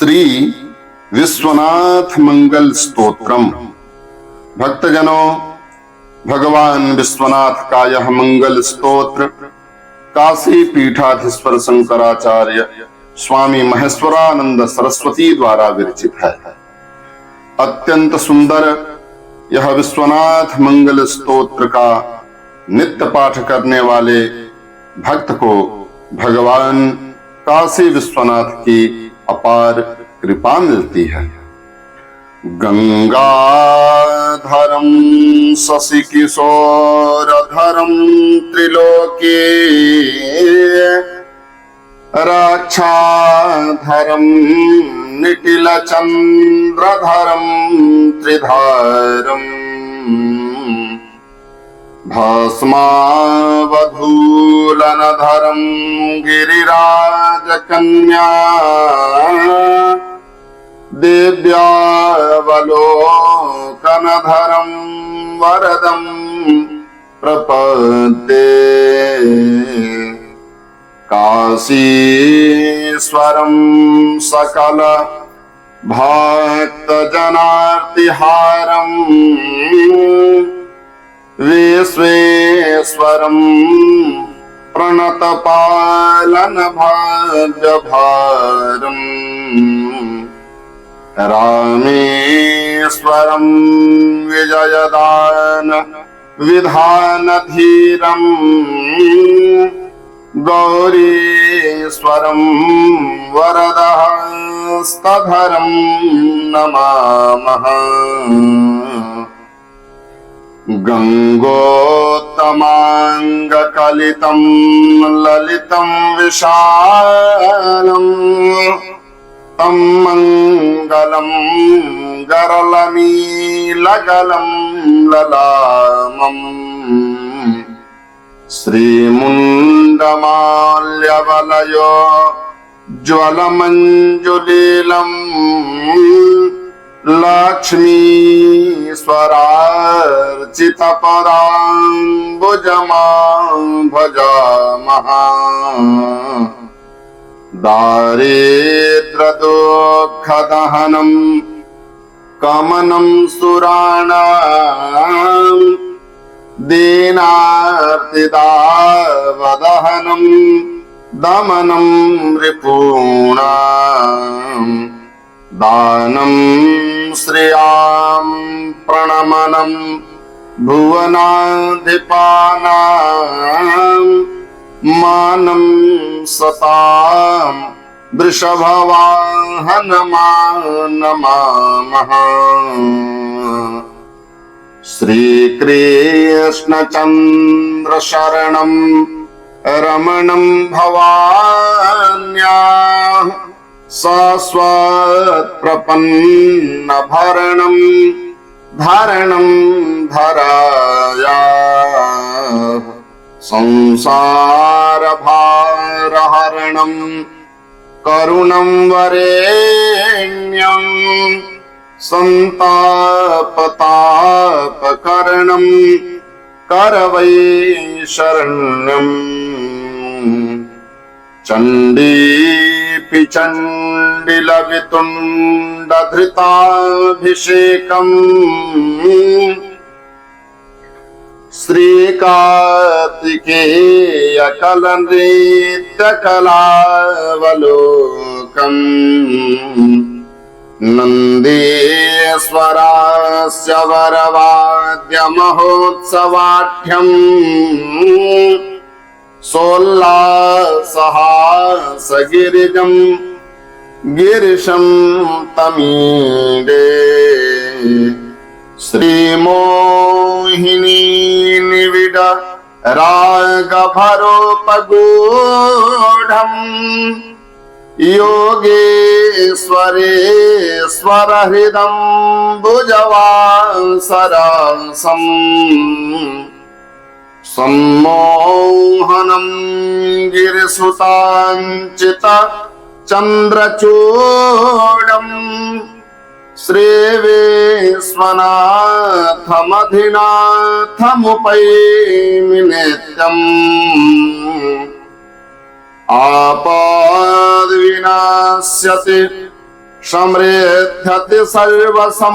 श्री विश्वनाथ मंगल स्तोत्रम। भक्तजनों, भगवान विश्वनाथ का यह मंगल स्तोत्र काशी पीठाधीश्वर शंकराचार्य स्वामी महेश्वरानंद सरस्वती द्वारा विरचित है। अत्यंत सुंदर यह विश्वनाथ मंगल स्तोत्र का नित्य पाठ करने वाले भक्त को भगवान काशी विश्वनाथ की अपार कृपा मिलती है। गंगा गंगाधरम शशि किशोर किशोरधरम त्रिलोकी रक्षाधरम निटिल चंद्र चंद्रधरम त्रिधारम भस्मावधूलनधरं गिरिराजकन्या देव्यावलोकनधरं वरदं प्रपद्ये। काशीश्वरं सकल भक्तजनार्तिहारम् विश्वेश्वरं प्रणतपालनभाग्यभारम् रामेश्वरं विजयदान विधानधीरम् गौरीश्वरं वरदहस्तधरं नमामः गङ्गोत्तमाङ्गकलितं ललितं विशालम् तं मङ्गलं गरलनीलगलं ललामम् श्रीमुण्डमाल्यवलयो ज्वलमञ्जुलीलम् लक्ष्मीश्वरार्चितपराम्बुजमां भजामः दारिद्रदुःखदहनं कमनं सुराणाम् दीनार्तिदावदहनं दमनं रिपूणाम् दानं श्रियाँ प्रणमनं भुवनाधिपानां मानं सतां वृषभवाहनमानमामः। श्रीकृष्णचन्द्रशरणं रमणं भवान्याः सस्वत्प्रपन्नभरणं धरणं धराया संसारभारहरणं करुणं वरेण्यं सन्तापतापकरणं करवै शरण्यम् चण्डीपि चण्डिलवितुण्डधृताभिषेकम्। श्रीकार्तिकेयकलनृत्यकलावलोकम्। नन्दीश्वरास्य वरवाद्यमहोत्सवाढ्यम् सोल्लासहासगिरिजम् गिरिशम् तमीडे। श्रीमोहिनी निविड रागभरोपगूढम् योगेश्वरेश्वरहृदम् हृदम् सरासम् सम्मोहनं गिरिसुताञ्चित चन्द्रचूडम् श्रीविश्वनाथमधिनाथमुपैमि नित्यम् आपाद्विनाश्यति समृद्धति सर्वसम्पद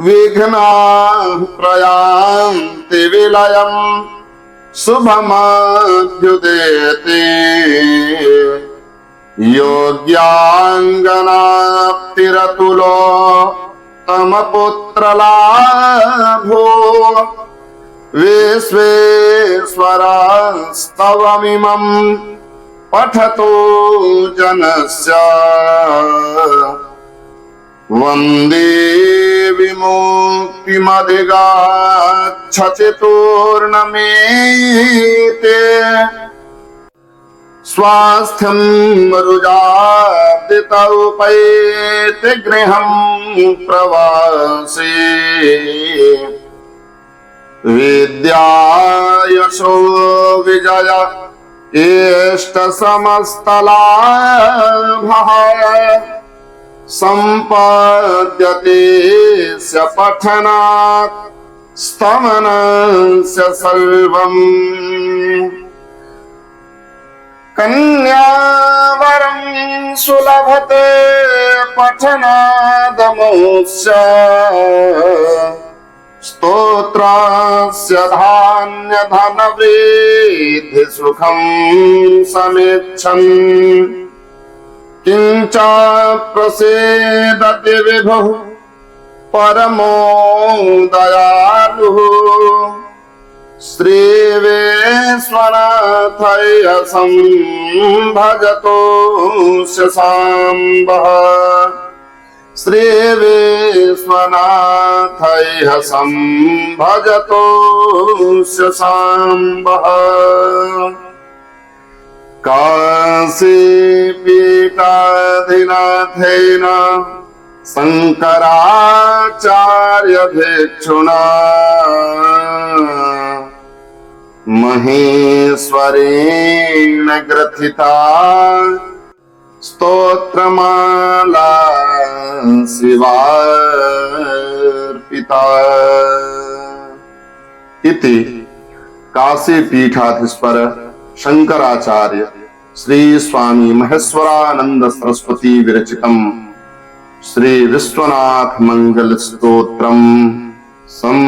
विघ्ना प्रयान्ति विलयम् शुभमाभ्युदेति योग्याङ्गनाप्तिरतुलो तमपुत्रलाभो। विश्वेश्वरास्तवमिमम् पठतो जनस्य। वंदे विमुक्तिमधिगाच्छचितूर्णमेते स्वास्थ्यं रुजादितौपैति गृहं प्रवासे। विद्यायशो विजय इष्टसमस्तलाभः सम्पाद्यते स्य पठनात् स्तमनस्य सर्वम्। कन्यावरं सुलभते पठनादमोस्य स्तोत्रास्य धान्यधनवृद्धि सुखं समेच्छन्। किञ्च प्रसेदति विभुः परमो दयालुः। श्रीवेश्वनाथयसं भजतो साम्बः श्रीवेश्वनाथयसं भजतो साम्बः काशीपीठाधिनाथेन शङ्कराचार्यभिक्षुणा। महेश्वरेण ग्रथिता। स्तोत्रमाला शिवार्पिता। इति काशीपीठाधीश्वर शंकराचार्य श्री स्वामी महेश्वरानंद सरस्वती विरचितम श्री विश्वनाथ मंगल स्तोत्रम संपूर्णम